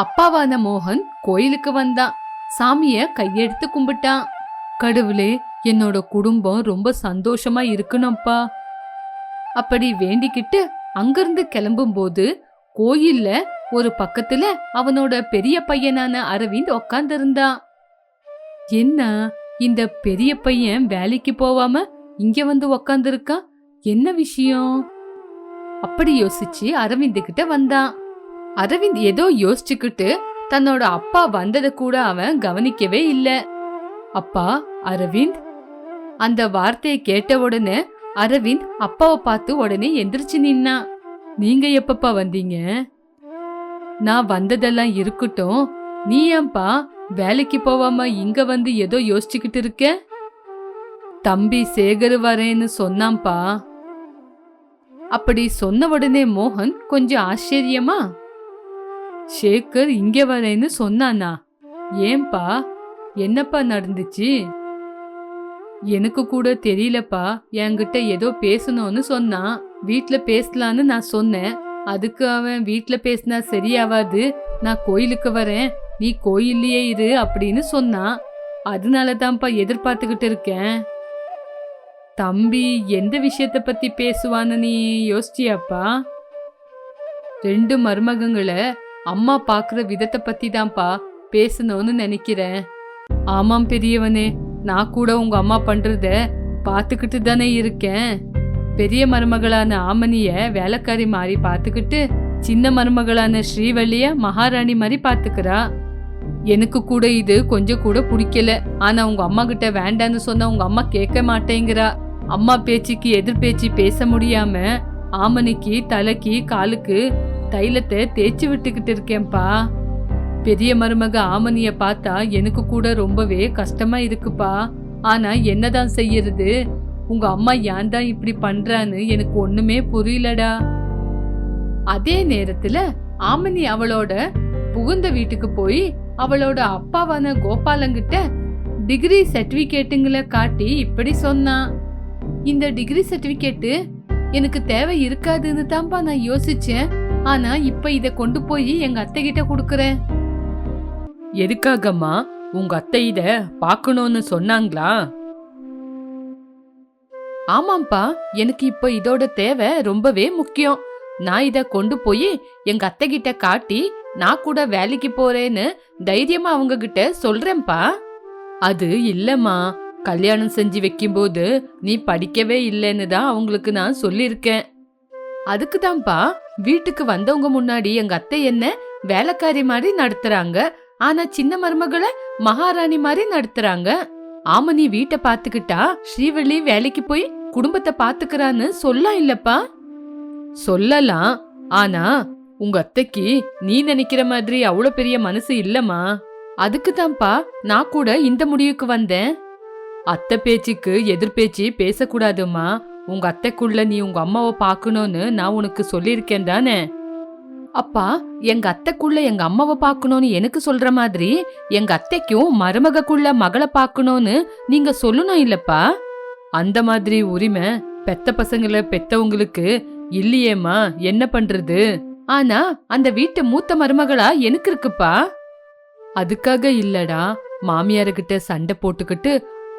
அப்பாவான மோகன் கோயிலுக்கு வந்தான். சாமிய கையெடுத்து கும்பிட்டான் கடவுளே என்னோட குடும்பம் ரொம்ப சந்தோஷமா இருக்கணும்ப்பா. அப்படி வேண்டிக்கிட்டு அங்கிருந்து கிளம்பும்போது கோயில்ல ஒரு பக்கத்துல அவனோட பெரிய பையனான அரவிந்த் உக்காந்துருந்தான் என்ன இந்த பெரிய பையன் வேலைக்கு போவாம இங்க வந்து உக்காந்துருக்கான் என்ன விஷயம்? அப்படி யோசிச்சு அரவிந்த் கிட்ட வந்தான். அரவிந்த் ஏதோ யோசிச்சுக்கிட்டு தன்னோட அப்பா வந்ததை கூட அவன் கவனிக்கவே இல்ல. அப்பா அரவிந்த்? அந்த வார்த்தையை கேட்ட உடனே அரவிந்த் அப்பாவை பார்த்து உடனே எந்திரிச்சு நின்னா. நீங்க எப்பப்பா வந்தீங்க? நான் வந்ததெல்லாம் இருக்கட்டும். நீ ஏன்பா வேலைக்கு போவாம இங்க வந்து ஏதோ யோசிச்சுக்கிட்டு இருக்க? தம்பி சேகர் வரேன்னு சொன்னான்பா. அப்படி சொன்ன உடனே மோகன் கொஞ்சம் ஆச்சரியமா? சேகர் இங்கே வரேன்னு சொன்னானா? ஏன்பா? என்னப்பா நடந்துச்சு? எனக்கு கூட தெரியலப்பா. என்கிட்ட ஏதோ பேசணும்னு சொன்னான் வீட்டில் பேசலான்னு நான் சொன்னேன். அதுக்கு அவன் வீட்டில் பேசினா சரியாவாது. நான் கோயிலுக்கு வரேன். நீ கோயில்லையே இரு அப்படின்னு சொன்னான் அதனால தான்ப்பா எதிர்பார்த்துக்கிட்டு இருக்கேன். தம்பி எந்த விஷயத்த பற்றி பேசுவான்னு நீ யோசிச்சியாப்பா? ரெண்டு மருமகங்களை அம்மா பார்க்குற விதத்தை பற்றி தான்ப்பா பேசணும்னு நினைக்கிறேன். ஆமாம் பெரியவனே நான் கூட உங்க அம்மா பண்றத பார்த்துக்கிட்டு தானே இருக்கேன். பெரிய மருமகளான ஆமனிய வேலைக்காரி மாதிரி பார்த்துக்கிட்டு சின்ன மருமகளான ஸ்ரீவள்ளிய மகாராணி மாதிரி பார்த்துக்கிறா எனக்கு கூட இது கொஞ்சம் கூட பிடிக்கல. ஆனா உங்க அம்மா கிட்ட வேண்டான்னு சொன்னா உங்க அம்மா கேட்க மாட்டேங்கிறா. அம்மா பேச்சுக்கு எதிர் பேச்சு பேச முடியாம ஆமனிக்கு தலைக்கு காலுக்கு தைலத்தை தேய்ச்சி விட்டுக்கிட்டு இருக்கேன்ப்பா. பெரிய மருமக ஆமனிய பார்த்தா எனக்கு கூட ரொம்பவே கஷ்டமா இருக்குப்பா. ஆனா என்னதான் செய்யறது? உங்க அம்மா ஏன் தான் இப்படி பண்றான்னு எனக்கு ஒண்ணுமே புரியலடா. அதே நேரத்துல ஆமனி அவளோட புகுந்த வீட்டுக்கு போய் அவளோட அப்பாவான கோபாலங்கிட்ட டிகிரி சர்டிபிகேட்டுங்களை காட்டி இப்படி சொன்னான் இந்த டிகிரி சர்டிபிகேட்டு எனக்கு தேவை இருக்காதுன்னு தான்ப்பா நான் யோசிச்சேன். ஆனா இப்ப இத கொண்டு போய் எங்க அத்தை கிட்ட கொடுக்கறேன் எதுக்காகம்மா? உங்க அத்தை இத பாக்கணும்னு சொன்னாங்களா? ஆமாம்ப்பா எனக்கு இப்ப இதோட தேவை ரொம்பவே முக்கியம். நான் இத கொண்டு போய் எங்க அத்தை கிட்ட காட்டி நான் கூட வேலைக்கு போறேன்னு தைரியமா அவங்க கிட்ட சொல்றேன்ப்பா. அது இல்லம்மா. கல்யாணம் செஞ்சு வைக்கும்போது நீ படிக்கவே இல்லைன்னு தான் அவங்களுக்கு நான் சொல்லியிருக்கேன். அதுக்கு தான்ப்பா வீட்டுக்கு வந்தவங்க முன்னாடி எங்க அத்தை என்ன வேலைக்காரி மாதிரி நடத்துறாங்க. ஆனா சின்ன மருமகளை மகாராணி மாதிரி நடத்துறாங்க. ஆமா நீ வீட்டை பாத்துக்கிட்டா ஸ்ரீவள்ளி வேலைக்கு போய் குடும்பத்தை பாத்துக்கிறான்னு சொல்லலாம் இல்லப்பா? சொல்லலாம். ஆனா உங்க அத்தைக்கு நீ நினைக்கிற மாதிரி அவ்வளவு பெரிய மனசு இல்லம்மா. அதுக்கு தான்ப்பா நான் கூட இந்த முடிவுக்கு வந்தேன். அத்தை பேச்சுக்கு எதிர்பேச்சு பேசக்கூடாதுமா பேசக்கூடாதும்மா. உங்க அத்தைக்குள்ள நீ உங்க அம்மாவை பார்க்கணும்னு நான் உனக்கு சொல்லியிருக்கேன் தானே? அப்பா எங்க அத்தைக்குள்ள எங்க அம்மாவை பார்க்கணும்னு எனக்கு சொல்ற மாதிரி எங்க அத்தைக்கும் மருமகக்குள்ள மகளை பார்க்கணும்னு நீங்க சொல்லணும் இல்லப்பா? அந்த மாதிரி உரிமை பெத்த பசங்களை பெத்தவங்களுக்கு இல்லையேம்மா என்ன பண்றது? ஆனா அந்த வீட்டு மூத்த மருமகளா எனக்கு இருக்குப்பா. அதுக்காக இல்லடா மாமியார்கிட்ட சண்டை போட்டுக்கிட்டு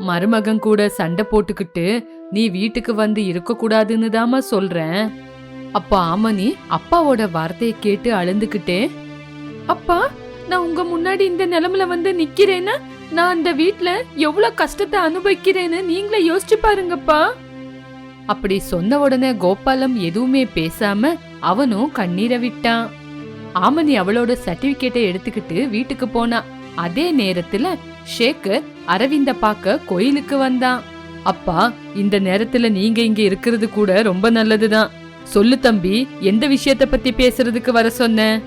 மருமகன் கூட சண்டை போட்டுக்கிட்டு நீ வீட்டுக்கு வந்து இருக்கக்கூடாதுன்னு தாமா சொல்றேன். அப்ப ஆமனி அப்பாவோட வார்த்தையை கேட்டு அழுந்துகிட்டே அப்பா நான் உங்க முன்னாடி இந்த நிலமில வந்து நிக்கிறேன்னா நான் அந்த வீட்ல எவ்வளவு கஷ்டத்தை அனுபவிக்கிறேன்னு நீங்களே யோசிச்சு பாருங்கப்பா. அப்படி சொன்ன உடனே கோபாலம் எதுவுமே பேசாம அவனும் கண்ணீரை விட்டான். ஆமனி அவளோட சர்டிபிகேட்டை எடுத்துக்கிட்டு வீட்டுக்கு போனா அதே நேரத்துல ஷேகர் அரவிந்த பார்க்க கோயிலுக்கு வந்தான். அப்பா இந்த நேரத்துல நீங்க இங்க இருக்கிறது கூட ரொம்ப நல்லதுதான். சொல்லு தம்பி எந்த விஷயத்த பத்தி பேசுறதுக்கு வர சொன்ன?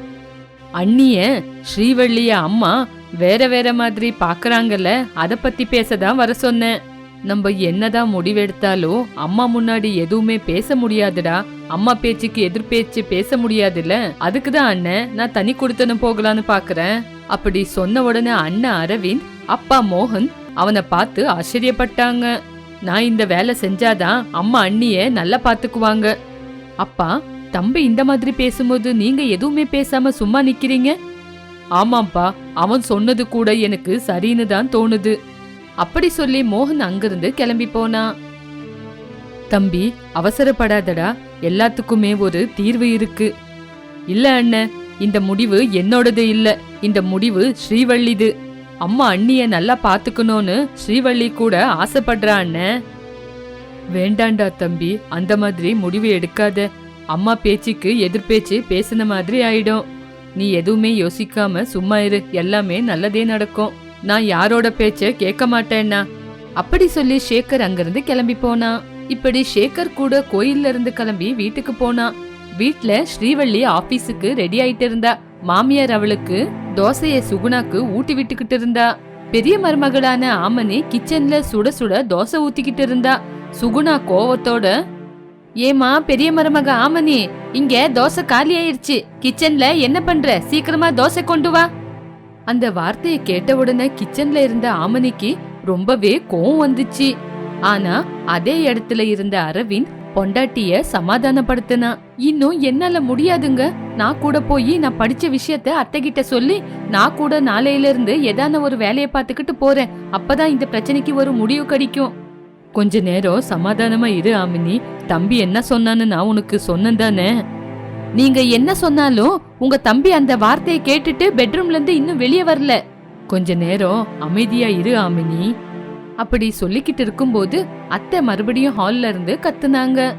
அண்ணிய ஸ்ரீவள்ளிய அம்மா வேற வேற மாதிரி பாக்குறாங்கல்ல அத பத்தி பேசதான் வர சொன்னேன் நம்ம என்னதான் முடிவெடுத்தாலும் அம்மா முன்னாடி எதுவுமே பேச முடியாதுடா. அம்மா பேச்சுக்கு எதிர் பேச்சு பேச முடியாதுல்ல. அதுக்கு தான் அண்ணன் நான் தனி கொடுத்தனும் போகலான்னு பாக்குறேன். அப்படி சொன்ன உடனே அண்ணன் அரவிந்த் அப்பா மோகன் அவனை பார்த்து ஆச்சரியப்பட்டாங்க. நான் இந்த வேலை செஞ்சாதான் அம்மா அண்ணிய நல்லா பாத்துக்குவாங்க. அப்பா தம்பி இந்த மாதிரி பேசும்போது நீங்க எதுவுமே பேசாம சும்மா நிக்கிறீங்க? ஆமாப்பா அவன் சொன்னது கூட எனக்கு சரின்னு தான் தோணுது. அப்படி சொல்லி மோகன் அங்கிருந்து கிளம்பி போனான் தம்பி அவசரப்படாதடா. எல்லாத்துக்குமே ஒரு தீர்வு இருக்கு. இல்ல அண்ணன் இந்த முடிவு என்னோடது இல்ல. இந்த முடிவு ஸ்ரீவள்ளிது. அம்மா அண்ணிய நல்லா பாத்துக்கணும்னு ஸ்ரீவள்ளி கூட ஆசைப்படுறா அண்ணன் வேண்டாண்டா தம்பி அந்த மாதிரி முடிவு எடுக்காத. அம்மா பேச்சுக்கு எதிர்பேச்சு பேசின மாதிரி ஆயிடும். நீ எதுவுமே யோசிக்காம சும்மா இரு எல்லாமே நல்லதே நடக்கும். நான் யாரோட பேச்ச கேட்க மாட்டேன்னா? அப்படி சொல்லி ஷேகர் அங்கிருந்து கிளம்பி போனா. இப்படி ஷேகர் கூட கோயில்ல இருந்து கிளம்பி வீட்டுக்கு போனா. வீட்ல ஸ்ரீவள்ளி ஆபீஸுக்கு ரெடி ஆயிட்டு இருந்தா. மாமியார் அவளுக்கு தோசைய சுகுணாக்கு ஊட்டி விட்டுக்கிட்டு இருந்தா. பெரிய மருமகளான ஆமனி கிச்சன்ல சுட சுட தோசை ஊத்திக்கிட்டு இருந்தா. சுகுணா கோவத்தோட ஏமா பெரிய மருமக ஆமனி இங்க தோசை காலி ஆயிருச்சு. கிச்சன்ல என்ன பண்ற? சீக்கிரமா தோசை கொண்டு வா. அந்த வார்த்தையை கேட்ட உடனே கிச்சன்ல இருந்த ஆமனிக்கு ரொம்பவே கோவம் வந்துச்சு. ஆனா அதே இடத்துல இருந்த அரவிந்த் பொண்டாட்டிய சமாதானப்படுத்தினா. இன்னும் என்னால முடியாதுங்க. நான் கூட போய் நான் படிச்ச விஷயத்த அத்தை கிட்ட சொல்லி நான் கூட நாளையில இருந்து ஏதான ஒரு வேலையை பார்த்துக்கிட்டு போறேன். அப்பதான் இந்த பிரச்சனைக்கு ஒரு முடிவு கிடைக்கும். கொஞ்ச நேரம் சமாதானமா இரு ஆமினி தம்பி என்ன சொன்னான்னு நான் உனக்கு சொன்னேன் தானே? நீங்க என்ன சொன்னாலும் உங்க தம்பி அந்த வார்த்தையை கேட்டுட்டு பெட்ரூம்ல இருந்து இன்னும் வெளியே வரல. கொஞ்ச நேரம் அமைதியா இரு ஆமினி அப்படி சொல்லிக்கிட்டு இருக்கும்போது அத்தை மறுபடியும் ஹால்ல இருந்து கத்துனாங்க.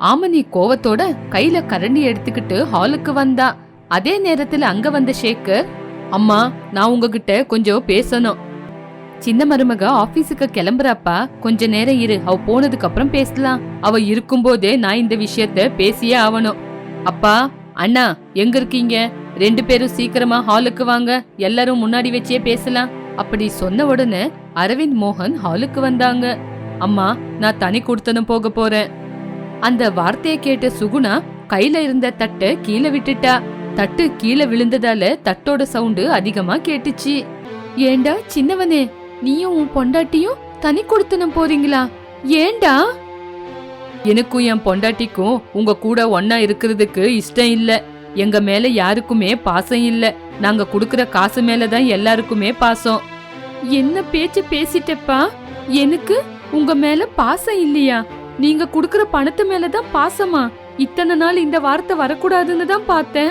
ஆமனி கோவத்தோட கையில கரண்டி எடுத்துக்கிட்டு ஹாலுக்கு வந்தா. அதே நேரத்துல அங்க வந்த ஷேக்கர் அம்மா நான் உங்ககிட்ட கொஞ்சம் பேசணும். சின்ன மருமக ஆபீஸுக்கு கிளம்புறாப்பா கொஞ்ச நேரம் இரு அவ போனதுக்கு அப்புறம் பேசலாம். அவ இருக்கும்போதே நான் இந்த விஷயத்த பேசியே ஆவணும். அப்பா அண்ணா எங்க இருக்கீங்க? ரெண்டு பேரும் சீக்கிரமா ஹாலுக்கு வாங்க. எல்லாரும் முன்னாடி வச்சே பேசலாம். அப்படி சொன்ன உடனே அரவிந்த் மோகன் ஹாலுக்கு வந்தாங்க. அம்மா நான் தனி கொடுத்தனும் போக போறேன். அந்த வார்த்தையை கேட்ட சுகுணா கையில இருந்த தட்டை கீழே விட்டுட்டா. தட்டு கீழே விழுந்ததால தட்டோட சவுண்டு அதிகமா கேட்டுச்சு. ஏண்டா சின்னவனே நீயும் உன் பொண்டாட்டியும் தனி கொடுத்தனும் போறீங்களா? ஏண்டா? எனக்கும் என் பொண்டாட்டிக்கும் உங்க கூட ஒன்னா இருக்கிறதுக்கு இஷ்டம் இல்லை. எங்க மேல யாருக்குமே பாசம் இல்ல. நாங்க குடுக்கற காசு மேல தான் எல்லாருக்குமே பாசம். என்ன பேச்சு பேசிட்டப்பா? எனக்கு உங்க மேல பாசம் இல்லையா? நீங்க குடுக்கற பணத்து மேல தான் பாசமா? இத்தனை நாள் இந்த வார்த்தை வரக்கூடாதுன்னு தான் பார்த்தேன்.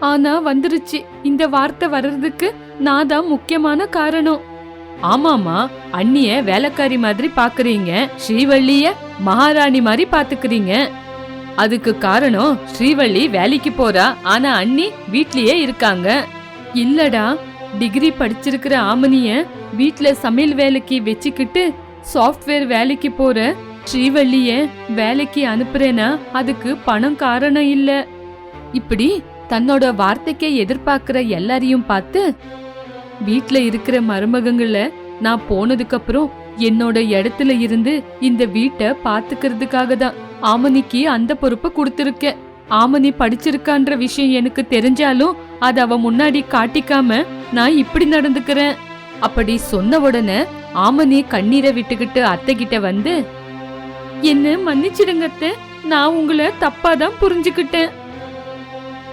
ஆனா வந்துருச்சு. இந்த வார்த்தை வர்றதுக்கு நான் தான் முக்கியமான காரணம். ஆமாமா அண்ணிய வேலைக்காரி மாதிரி பாக்குறீங்க. ஸ்ரீவள்ளிய மகாராணி மாதிரி பாத்துக்கிறீங்க. அதுக்கு காரணம் ஸ்ரீவள்ளி வேலைக்கு போறா. ஆனா அண்ணி வீட்லயே இருக்காங்க. இல்லடா டிகிரி படிச்சிருக்கிற ஆமனிய வீட்ல சமையல் வேலைக்கு வச்சுக்கிட்டு சாஃப்ட்வேர் வேலைக்கு போற ஸ்ரீவள்ளிய வேலைக்கு அனுப்புறேனா? அதுக்கு பணம் காரணம் இல்ல. இப்படி தன்னோட வார்த்தைக்கே எதிர்பார்க்கிற எல்லாரையும் பார்த்து வீட்ல இருக்கிற மருமகங்கள நான் போனதுக்கு அப்புறம் என்னோட இடத்துல இருந்து இந்த வீட்டை பாத்துக்கிறதுக்காக தான். ஆமனிக்கு அந்த பொறுப்பை கொடுத்துருக்கேன் ஆமனி படிச்சிருக்கான்ற விஷயம் எனக்கு தெரிஞ்சாலும் அதை அவ முன்னாடி காட்டிக்காம நான் இப்படி நடந்துக்கிறேன். அப்படி சொன்ன உடனே ஆமனி கண்ணீரை விட்டுக்கிட்டு அத்தை கிட்ட வந்து என்ன மன்னிச்சிடுங்க அத்தை. நான் உங்களை தப்பா தான் புரிஞ்சுக்கிட்டேன்.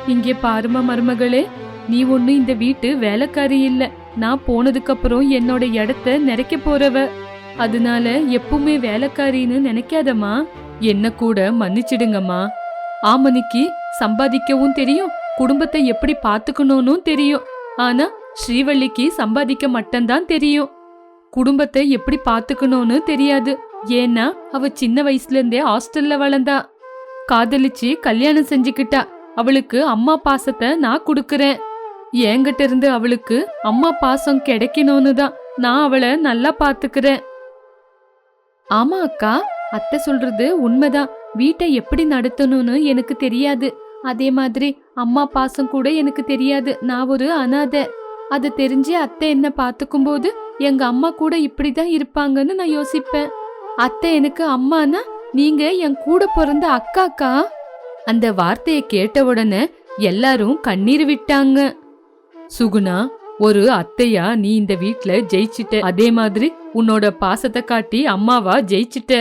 இங்கே பாருமா மருமகளே நீ ஒண்ணு இந்த வீட்டு வேலைக்காரி இல்ல. நான் போனதுக்கு அப்புறம் என்னோட இடத்த நிறைக்க போறவ. அதனால எப்பவுமே வேலைக்காரின்னு நினைக்காதம்மா. என்ன கூட மன்னிச்சிடுங்கம்மா. ஆமனிக்கு சம்பாதிக்கவும் தெரியும் குடும்பத்தை எப்படி பார்த்துக்கணும்னு தெரியும். ஆனா ஸ்ரீவள்ளிக்கு சம்பாதிக்க மட்டும்தான் தெரியும். குடும்பத்தை எப்படி பார்த்துக்கணும்னு தெரியாது. ஏன்னா அவ சின்ன வயசுல இருந்தே ஹாஸ்டல்ல வளர்ந்தா காதலிச்சு கல்யாணம் செஞ்சுக்கிட்டா அவளுக்கு அம்மா பாசத்தை நான் கொடுக்கறேன். என்கிட்ட இருந்து அவளுக்கு அம்மா பாசம் கிடைக்கணும்னு தான் நான் அவளை நல்லா பாத்துக்கிறேன் ஆமா அக்கா. அத்தை சொல்றது உண்மைதான். வீட்டை எப்படி நடத்தணும்னு எனக்கு தெரியாது. அதே மாதிரி அம்மா பாசம் கூட எனக்கு தெரியாது. நான் ஒரு அனாதை. அது தெரிஞ்சு அத்தை என்ன பார்த்துக்கும் போது எங்க அம்மா கூட இப்படிதான் இருப்பாங்கன்னு நான் யோசிப்பேன். அத்தை எனக்கு அம்மானா நீங்க என் கூட பிறந்த அக்காக்கா? அந்த வார்த்தையை கேட்ட உடனே எல்லாரும் கண்ணீர் விட்டாங்க. சுகுணா ஒரு அத்தையா நீ இந்த வீட்ல ஜெயிச்சிட்ட. அதே மாதிரி உன்னோட பாசத்தை காட்டி அம்மாவா ஜெயிச்சிட்ட.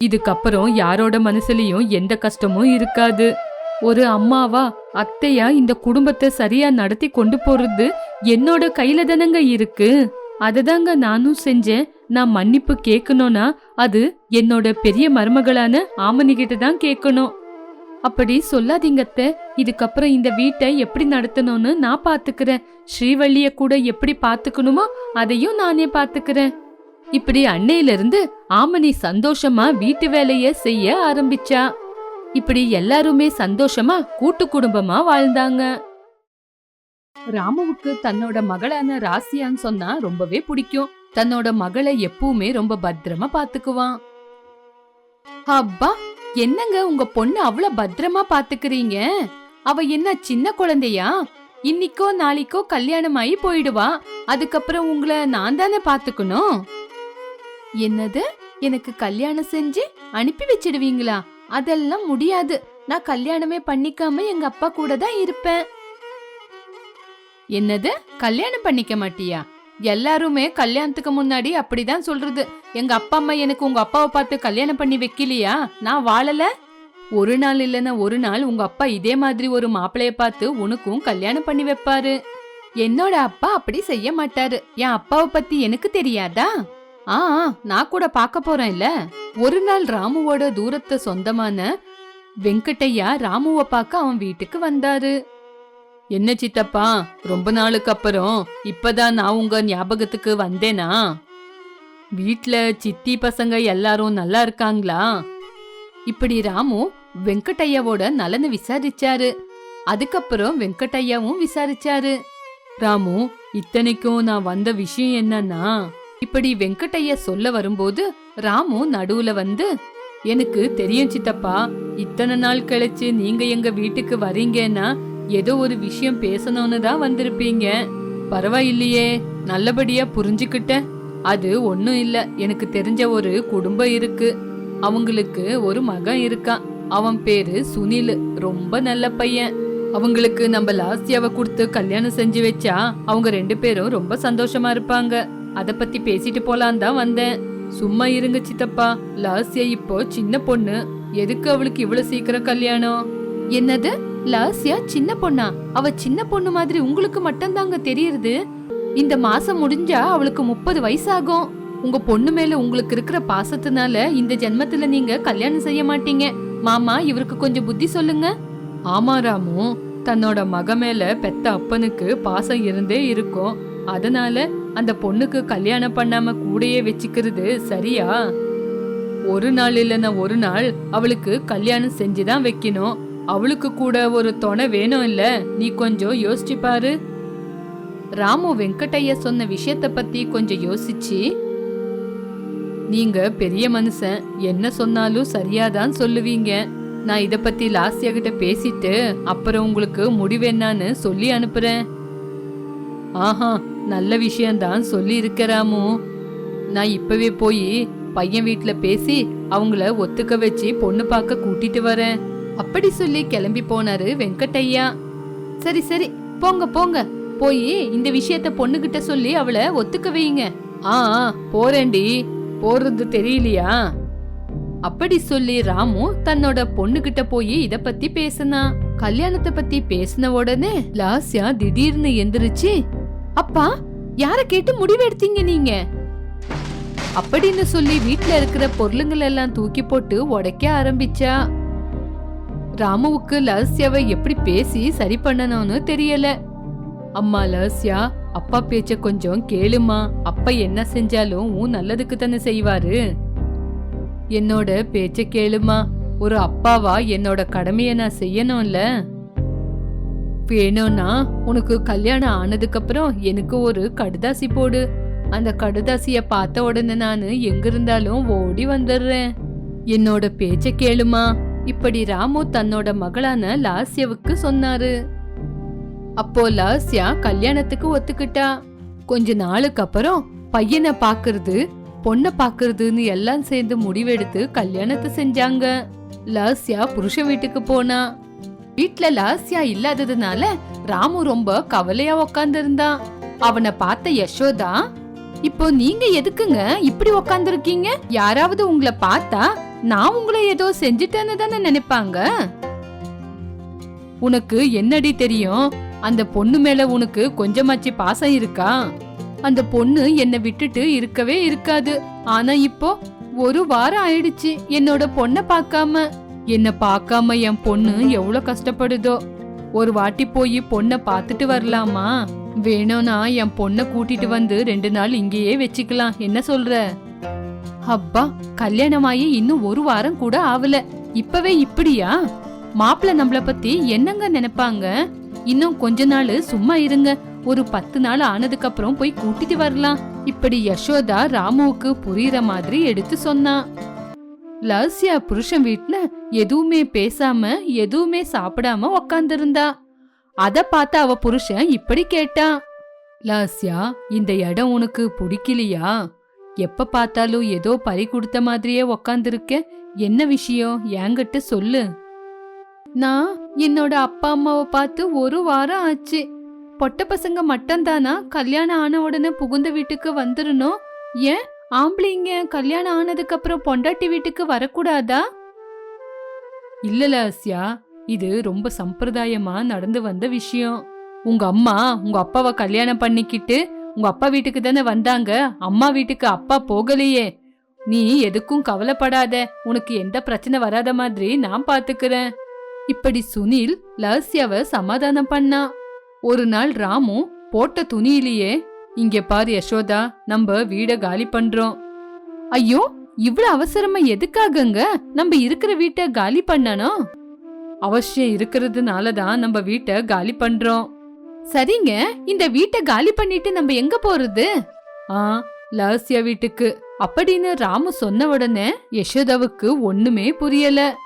இதுக்கப்புறம் யாரோட மனசுலயும் எந்த கஷ்டமும் இருக்காது. ஒரு அம்மாவா அத்தையா இந்த குடும்பத்தை சரியா நடத்தி கொண்டு போறது என்னோட கையில தானங்க இருக்கு. அததாங்க நானும் செஞ்சேன். நான் மன்னிப்பு கேட்கணும்னா அது என்னோட பெரிய மருமகளான ஆமணி கிட்ட தான் கேட்கணும் அப்படி சொல்லாதீங்க அத்தை. இதுக்கப்புறம் இந்த வீட்டை எப்படி நடத்தணும்னு நான் பாத்துக்கிறேன். ஸ்ரீவள்ளிய கூட எப்படி பாத்துக்கணுமோ அதையும் நானே பாத்துக்கிறேன். இப்படி அன்னையில இருந்து ஆமணி சந்தோஷமா வீட்டு வேலைய செய்ய ஆரம்பிச்சா. இப்படி எல்லாருமே சந்தோஷமா கூட்டு குடும்பமா வாழ்ந்தாங்க. ராமுவுக்கு தன்னோட மகளான ராசியான்னு சொன்னா ரொம்பவே பிடிக்கும். தன்னோட மகளை எப்பவுமே ரொம்ப பத்திரமா பாத்துக்குவான். அப்பா என்னங்க உங்க பொண்ணு அவ்வளவு பத்திரமா பாத்துக்கிறீங்க? அவ என்ன சின்ன குழந்தையா? இன்னிக்கோ நாளைக்கோ கல்யாணம் ஆகி போயிடுவா. அதுக்கப்புறம் உங்களை நான் தானே பாத்துக்கணும்? என்னது? எனக்கு கல்யாணம் செஞ்சு அனுப்பி வச்சிடுவீங்களா? அதெல்லாம் முடியாது. நான் கல்யாணமே பண்ணிக்காம எங்க அப்பா கூட தான் இருப்பேன். என்னது? கல்யாணம் பண்ணிக்க மாட்டியா? எல்லாருமே கல்யாணத்துக்கு முன்னாடி அப்படிதான் சொல்றது. எங்க அப்பா அம்மா எனக்கு உங்க அப்பாவை பார்த்து கல்யாணம் பண்ணி வைக்கலையா? நான் வாழல. ஒரு நாள் இல்லைன்னா ஒரு நாள் உங்க அப்பா இதே மாதிரி ஒரு மாப்பிளைய பார்த்து உனக்கும் கல்யாணம் பண்ணி வைப்பாரு. என்னோட அப்பா அப்படி செய்ய மாட்டாரு. என் அப்பாவை பத்தி எனக்கு தெரியாதா? ஆ நான் கூட பார்க்க போறேன் இல்ல. ஒரு நாள் ராமுவோட தூரத்து சொந்தமான வெங்கட்டையா ராமுவ பார்க்க அவன் வீட்டுக்கு வந்தாரு. என்ன சித்தப்பா ரொம்ப நாளுக்கு அப்புறம் இப்பதான் நான் உங்க ஞாபகத்துக்கு வந்தேனா? வீட்ல சித்தி பசங்க எல்லாரும் நல்லா இருக்காங்களா? இப்படி ராமு வெங்கட்டையாவோட நலனை விசாரிச்சாரு. அதுக்கப்புறம் வெங்கட்டையாவும் விசாரிச்சாரு. ராமு இத்தனைக்கும் நான் வந்த விஷயம் என்னன்னா இப்படி வெங்கட்டையா சொல்ல வரும்போது ராமு நடுவுல வந்து எனக்கு தெரியும் சித்தப்பா இத்தனை நாள் கழிச்சு நீங்க எங்க வீட்டுக்கு வரீங்கன்னா ஏதோ ஒரு விஷயம் பேசணும்னு தான் வந்திருப்பீங்க. பரவாயில்லையே நல்லபடியா புரிஞ்சுக்கிட்டேன். அது ஒன்னும் இல்ல எனக்கு தெரிஞ்ச ஒரு குடும்பம் இருக்கு. அவங்களுக்கு ஒரு மகன் இருக்கான். அவன் பேரு சுனில் ரொம்ப நல்ல பையன். அவங்களுக்கு நம்ம லாஸ்தியாவை கொடுத்து கல்யாணம் செஞ்சு வச்சா அவங்க ரெண்டு பேரும் ரொம்ப சந்தோஷமா இருப்பாங்க. அத பத்தி பேசிட்டு போலான் தான் வந்தேன். சும்மா இருங்க சித்தப்பா. லாஸ்யா இப்போ சின்ன பொண்ணு. எதுக்கு அவளுக்கு இவ்வளவு சீக்கிரம் கல்யாணம்? என்னது? லாஸ்யா சின்ன பொண்ணா? அவ சின்ன பொண்ணு மாதிரி உங்களுக்கு மட்டும் தாங்க தெரியுது இந்த மாசம் முடிஞ்சா அவளுக்கு முப்பது வயசாகும். உங்க பொண்ணு மேல உங்களுக்கு இருக்கிற பாசத்தினால இந்த ஜென்மத்துல நீங்க கல்யாணம் செய்ய மாட்டீங்க. மாமா இவருக்கு கொஞ்சம் புத்தி சொல்லுங்க. ஆமா ராமு. தன்னோட மக மேல பெத்த அப்பனுக்கு பாசம் இருந்தே இருக்கும். அதனால அந்த பொண்ணுக்கு கல்யாணம் பண்ணாம கூடயே வச்சுக்கிறது சரியா? ஒரு நாள் இல்லைன்னா ஒரு நாள் அவளுக்கு கல்யாணம் செஞ்சுதான் வைக்கணும். அவளுக்கு கூட ஒரு துணை வேணும் இல்ல? நீ கொஞ்சம் யோசிச்சு பாரு. ராமு வெங்கட்டையா சொன்ன விஷயத்த பத்தி கொஞ்சம் யோசிச்சு. நீங்க பெரிய மனுஷன் என்ன சொன்னாலும் சரியாதான் சொல்லுவீங்க. நான் இத பத்தி லாஸ்யா கிட்ட பேசிட்டு அப்புறம் உங்களுக்கு முடிவு என்னன்னு சொல்லி அனுப்புறேன். ஆஹா நல்ல விஷயம்தான் சொல்லி இருக்கிறாமோ நான் இப்பவே போய் பையன் வீட்ல பேசி அவங்கள ஒத்துக்க வச்சு பொண்ணு பார்க்க கூட்டிட்டு வரேன். அப்படி சொல்லி கிளம்பி போனாரு வெங்கட்டையா. சரி சரி போங்க போங்க. போய் இந்த விஷயத்த பொண்ணுகிட்ட சொல்லி அவளை ஒத்துக்க வைங்க ஆ போறேண்டி போறது தெரியலையா? அப்படி சொல்லி ராமு தன்னோட பொண்ணுகிட்ட போய் இத பத்தி பேசினா. கல்யாணத்தை பத்தி பேசின உடனே லாஸ்யா திடீர்னு எந்திரிச்சு அப்பா யார கேட்டு முடிவெடுத்தீங்க நீங்க? அப்படின்னு சொல்லி வீட்ல இருக்கிற பொருளுங்கள் எல்லாம் தூக்கி போட்டு உடைக்க ஆரம்பிச்சா? ராமுவுக்கு லாஸ்யாவை எப்படி பேசி சரி பண்ணணும்னு தெரியல. அம்மா லாஸ்யா அப்பா பேச்ச கொஞ்சம் கேளுமா. அப்பா என்ன செஞ்சாலும் உன் நல்லதுக்கு தானே செய்வாரு. என்னோட பேச்ச கேளுமா. ஒரு அப்பாவா என்னோட கடமையை நான் செய்யணும்ல? வேணும்னா உனக்கு கல்யாணம் ஆனதுக்கு அப்புறம் எனக்கு ஒரு கடுதாசி போடு. அந்த கடுதாசிய பார்த்த உடனே நான் எங்க இருந்தாலும் ஓடி வந்துடுறேன். என்னோட பேச்ச கேளுமா. இப்படி ராமு தன்னோட மகளான லாஸ்யாவுக்கு சொன்னாரு. அப்போ லாஸ்யா கல்யாணத்துக்கு ஒத்துக்கிட்டா. கொஞ்ச நாளுக்கு அப்புறம் பையனை பாக்குறது பொண்ணை பாக்குறதுன்னு எல்லாம் சேர்ந்து முடிவெடுத்து கல்யாணத்தை செஞ்சாங்க. லாஸ்யா புருஷன் வீட்டுக்கு போனா. வீட்டுல லாஸ்யா இல்லாததுனால ராமு ரொம்ப கவலையா உக்காந்துருந்தான் அவனை பார்த்த யசோதா இப்போ நீங்க எதுக்குங்க இப்படி உக்காந்துருக்கீங்க? யாராவது உங்களை பார்த்தா நான் உங்களை ஏதோ செஞ்சுட்டேன்னு தானே நினைப்பாங்க? உனக்கு என்னடி தெரியும்? அந்த பொண்ணு மேல உனக்கு கொஞ்சமாச்சு பாசம் இருக்கா? அந்த பொண்ணு என்னை விட்டுட்டு இருக்கவே இருக்காது. ஆனா இப்போ ஒரு வாரம் ஆயிடுச்சு என்னோட பொண்ண பார்க்காம. என்ன பார்க்காம என் பொண்ணு எவ்வளவு கஷ்டப்படுதோ. ஒரு வாட்டி போய் பொண்ணை பார்த்துட்டு வரலாமா? வேணும்னா என் பொண்ணை கூட்டிட்டு வந்து ரெண்டு நாள் இங்கேயே வச்சுக்கலாம். என்ன சொல்ற? அப்பா கல்யாணமாயி இன்னும் ஒரு வாரம் கூட ஆகல இப்பவே இப்படியா? மாப்பிள்ள நம்மள பத்தி என்னங்க நினைப்பாங்க? இன்னும் கொஞ்ச நாள் சும்மா இருங்க. ஒரு பத்து நாள் ஆனதுக்கு அப்புறம் போய் கூட்டிட்டு வரலாம். இப்படி யசோதா ராமுவுக்கு புரியுற மாதிரி எடுத்து சொன்னா. லாஸ்யா புருஷன் வீட்டில் எதுவுமே பேசாம எதுவுமே சாப்பிடாம உக்காந்துருந்தா. அத பார்த்து அவ புருஷன் இப்படி கேட்டான் லாஸ்யா இந்த இடம் உனக்கு பிடிக்கலையா? எப்ப பார்த்தாலும் ஏதோ பறி கொடுத்த மாதிரியே உக்காந்துருக்க. என்ன விஷயம்? என்கிட்ட சொல்லு. நான் என்னோட அப்பா அம்மாவை பார்த்து ஒரு வாரம் ஆச்சு. பொட்ட பசங்க மட்டும்தானா? கல்யாணம் ஆன உடனே புகுந்த வீட்டுக்கு வந்துடணும்? ஏன்? ஆம்பளைங்க கல்யாணம் ஆனதுக்கு அப்புறம் பொண்டாட்டி வீட்டுக்கு வரக்கூடாதா? இல்லல லாஸ்யா இது ரொம்ப சம்பிரதாயமா நடந்து வந்த விஷயம். உங்க அம்மா உங்க அப்பாவை கல்யாணம் பண்ணிக்கிட்டு உங்க அப்பா வீட்டுக்கு தானே வந்தாங்க. அம்மா வீட்டுக்கு அப்பா போகலையே. நீ எதுக்கும் கவலைப்படாத. உனக்கு எந்த பிரச்சனை வராத மாதிரி நான் பாத்துக்கிறேன். இப்படி சுனில் லாஸ்யாவை சமாதானம் பண்ணா. ஒரு நாள் ராமு போட்ட துணியிலேயே இங்க பாரு யசோதா நம்ம வீட காலி பண்றோம். ஐயோ இவ்வளவு அவசரமா எதுக்காகங்க? நம்ம இருக்கிற வீட்டை காலி பண்ணணும். அவசியம் இருக்கிறதுனால தான் நம்ம வீட்டை காலி பண்றோம். சரிங்க இந்த வீட்டை காலி பண்ணிட்டு நம்ம எங்க போறது? ஆ லாசியா வீட்டுக்கு. அப்படின்னு ராமு சொன்ன உடனே யசோதாவுக்கு ஒண்ணுமே புரியல.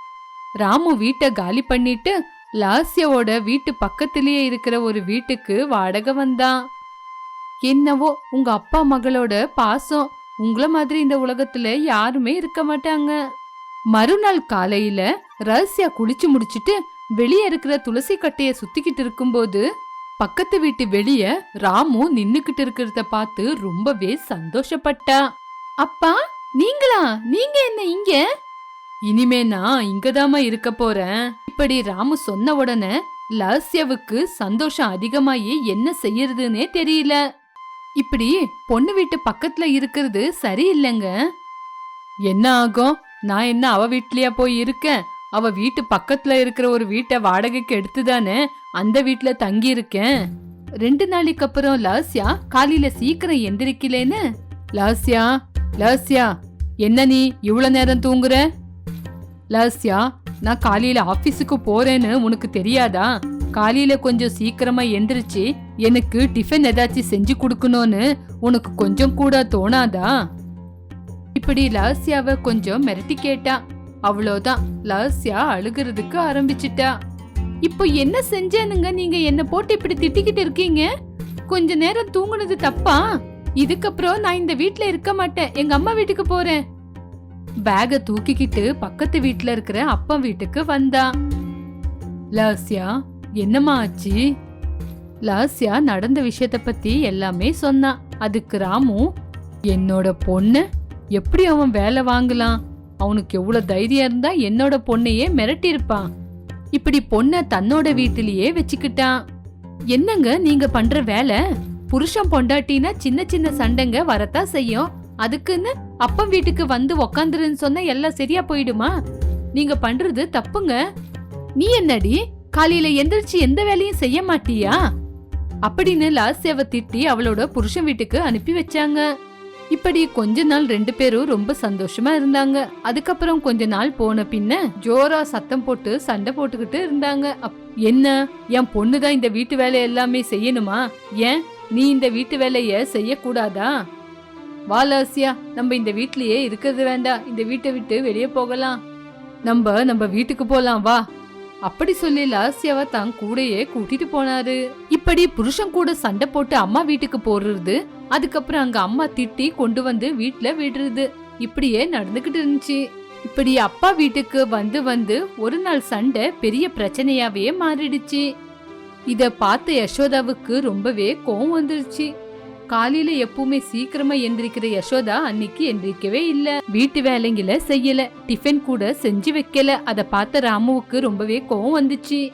ராமு வீட்டை காலி பண்ணிட்டு லாசியாவோட வீட்டு பக்கத்திலேயே இருக்கிற ஒரு வீட்டுக்கு வாடகை வந்தான். என்னவோ உங்க அப்பா மகளோட பாசம் உங்கள மாதிரி இந்த உலகத்துல யாருமே இருக்க மாட்டாங்க. மறுநாள் காலையில ரகசியா குளிச்சு முடிச்சிட்டு வெளியே இருக்கிற துளசி கட்டைய சுத்திக்கிட்டு இருக்கும்போது பக்கத்து வீட்டு வெளிய ராமு நின்னுக்கிட்டு இருக்கிறத பார்த்து ரொம்பவே சந்தோஷப்பட்டா. அப்பா நீங்களா? நீங்க என்ன இங்க? இனிமே நான் இங்கதாமா இருக்க போறேன். இப்படி ராமு சொன்ன உடனே லாஸ்யாவுக்கு சந்தோஷம் அதிகமாயி என்ன செய்யறதுன்னே தெரியல. இப்படி பொண்ணு வீட்டு பக்கத்துல இருக்கிறது சரியில்லைங்க. என்ன ஆகும் நான் என்ன அவ வீட்லயா போய் இருக்கேன்? அவ வீட்டு பக்கத்துல இருக்கிற ஒரு வீட்டை வாடகைக்கு எடுத்துதானே அந்த வீட்டுல தங்கி இருக்கேன் ரெண்டு நாளைக்கு அப்புறம் லாஸ்யா காலையில சீக்கிரம் எந்திரிக்கலேன்னு? லாஸ்யா லாஸ்யா என்ன நீ இவ்வளவு நேரம் தூங்குற? லாஸ்யா நான் காலையில ஆபீஸுக்கு போறேன்னு உனக்கு தெரியாதா? காலையில கொஞ்சம் சீக்கிரமா எந்திரிச்சு எனக்கு டிஃபன் ஏதாச்சும் செஞ்சு கொடுக்கணும்னு உனக்கு கொஞ்சம் கூட தோணாதா? இப்படி லாஸ்யாவை கொஞ்சம் மிரட்டி கேட்டா. அவ்வளோதான். லாஸ்யா அழுகிறதுக்கு ஆரம்பிச்சிட்டா. இப்போ என்ன செஞ்சேனுங்க? நீங்க என்ன போட்டு இப்படி திட்டிக்கிட்டு இருக்கீங்க? கொஞ்ச நேரம் தூங்குனது தப்பா? இதுக்கப்புறம் நான் இந்த வீட்ல இருக்க மாட்டேன். எங்க அம்மா வீட்டுக்கு போறேன். பேக தூக்கிக்கிட்டு பக்கத்து வீட்ல இருக்கிற அப்பா வீட்டுக்கு வந்தா. லாஸ்யா என்னம்மா ஆச்சு? லாஸ்யா நடந்த விஷயத்த பத்தி எல்லாமே சொன்னான். அதுக்கு ராமு என்னோட பொண்ணு எப்படி அவன் வேலை வாங்கலாம்? அவனுக்கு எவ்வளவு தைரியம் இருந்தா என்னோட பொண்ணையே மிரட்டியிருப்பான். இப்படி பொண்ண தன்னோட வீட்டிலேயே வச்சுக்கிட்டான். என்னங்க நீங்க பண்ற வேலை? புருஷன் பொண்டாட்டினா சின்ன சின்ன சண்டைங்க வரத்தான் செய்யும். அதுக்குன்னு அப்பன் வீட்டுக்கு வந்து உக்காந்துருன்னு சொன்னா எல்லாம் சரியா போயிடுமா? நீங்க பண்றது தப்புங்க. நீ என்னடி? காலையில எந்திரிச்சு எந்த வேலையும் செய்ய மாட்டியா? அப்படின்னு லாஸ்யாவை திட்டி அவளோட புருஷன் வீட்டுக்கு அனுப்பி வச்சாங்க. இப்படி கொஞ்ச நாள் ரெண்டு பேரும் ரொம்ப சந்தோஷமா இருந்தாங்க. அதுக்கப்புறம் கொஞ்ச நாள் போன பின்ன ஜோரா சத்தம் போட்டு சண்டை போட்டுக்கிட்டு இருந்தாங்க. அப்- என்ன? என் பொண்ணுதான் இந்த வீட்டு வேலை எல்லாமே செய்யணுமா? ஏன்? நீ இந்த வீட்டு வேலைய செய்யக்கூடாதா? வா லாஸ்யா நம்ம இந்த வீட்லயே இருக்கிறது வேண்டாம். இந்த வீட்டை விட்டு வெளியே போகலாம். நம்ம நம்ம வீட்டுக்கு போலாம். வா. அப்படி சொல்லி லாஸ்யாவை தான் கூடையே கூட்டிட்டு போனாரு. இப்படி புருஷன் கூட சண்டை போட்டு அம்மா வீட்டுக்கு போடுறது அதுக்கப்புறம் அங்க அம்மா திட்டி கொண்டு வந்து வீட்டுல விடுறது இப்படியே நடந்துகிட்டு இருந்துச்சு. இப்படி அப்பா வீட்டுக்கு வந்து வந்து ஒரு நாள் சண்டை பெரிய பிரச்சனையாவே மாறிடுச்சு. இத பார்த்த யசோதாவுக்கு ரொம்பவே கோவம் வந்துருச்சு. காலையில எப்பவுமே சீக்கிரமா எந்திரிக்கிற யசோதா அன்னைக்கு எந்திரிக்கவே இல்ல. வீட்டு வேலைங்கள செய்யல. டிஃபன் கூட செஞ்சு வைக்கல. அத பார்த்த ராமுவுக்கு ரொம்பவே கோவம் வந்துச்சு.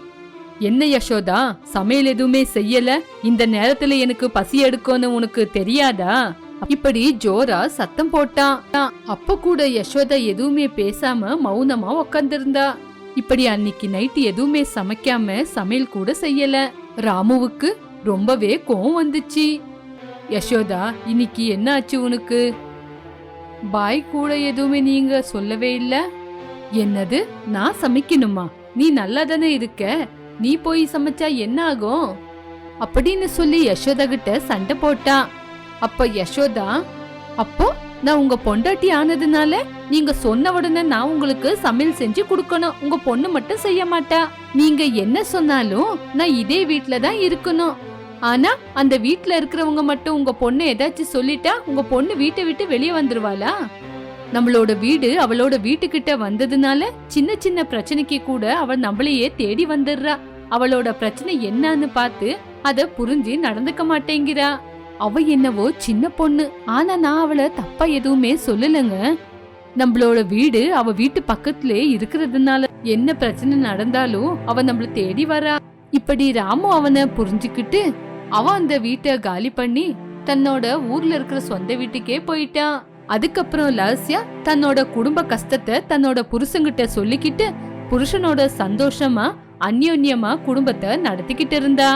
என்ன யசோதா? சமையல் எதுவுமே செய்யல? இந்த நேரத்துல எனக்கு பசி எடுக்கும்னு உனக்கு தெரியாதா? இப்படி ஜோரா சத்தம் போட்டான் அப்ப கூட யசோதா எதுவுமே பேசாம மௌனமா உக்காந்துருந்தா. இப்படி அன்னைக்கு நைட்டு எதுவுமே சமைக்காம சமையல் கூட செய்யல. ராமுவுக்கு ரொம்பவே கோவம் வந்துச்சு. யசோதா இன்னைக்கு என்ன ஆச்சு உனக்கு? பாய் கூட எதுவுமே நீங்க சொல்லவே இல்ல? என்னது? நான் சமைக்கணுமா? நீ நல்லா தானே இருக்க? நீ போய் சமைச்சா என்ன ஆகும்? அப்படின்னு சொல்லி யசோதா கிட்ட சண்டை போட்டா. அப்ப யசோதா அப்போ நான் உங்க பொண்டாட்டி ஆனதுனால நீங்க சொன்ன உடனே நான் உங்களுக்கு சமையல் செஞ்சு கொடுக்கணும். உங்க பொண்ணு மட்டும் செய்ய மாட்டா. நீங்க என்ன சொன்னாலும் நான் இதே வீட்ல தான் இருக்கணும். ஆனா அந்த வீட்ல இருக்கிறவங்க மட்டும் உங்க பொண்ணு ஏதாச்சும் சொல்லிட்டா உங்க பொண்ணு வீட்டை விட்டு வெளியே வந்துருவாளா? நம்மளோட வீடு அவளோட வீட்டுக்கிட்ட வந்ததுனால சின்ன சின்ன பிரச்சனைக்கு கூட அவள் நம்மளையே தேடி வந்துடுறா. அவளோட பிரச்சனை என்னன்னு பார்த்து அத புரிஞ்சு நடந்துக்க மாட்டேங்கிறா. அவ என்னவோ சின்ன பொண்ணு. ஆனா நான் அவளை தப்பா எதுவுமே சொல்லலங்க. நம்மளோட வீடு அவ வீட்டு பக்கத்திலே இருக்கிறதுனால என்ன பிரச்சனை நடந்தாலும் அவ நம்மள தேடி வரா. இப்படி ராமு அவனை புரிஞ்சுக்கிட்டு அவன் அந்த வீட்டை காலி பண்ணி தன்னோட ஊர்ல இருக்கிற சொந்த வீட்டுக்கே போயிட்டான். அதுக்கப்புறம் லாஸ்யா தன்னோட குடும்ப கஷ்டத்தை தன்னோட புருஷங்கிட்ட சொல்லிக்கிட்டு புருஷனோட சந்தோஷமா அந்யோன்யமா குடும்பத்தை நடத்திக்கிட்டு இருந்தா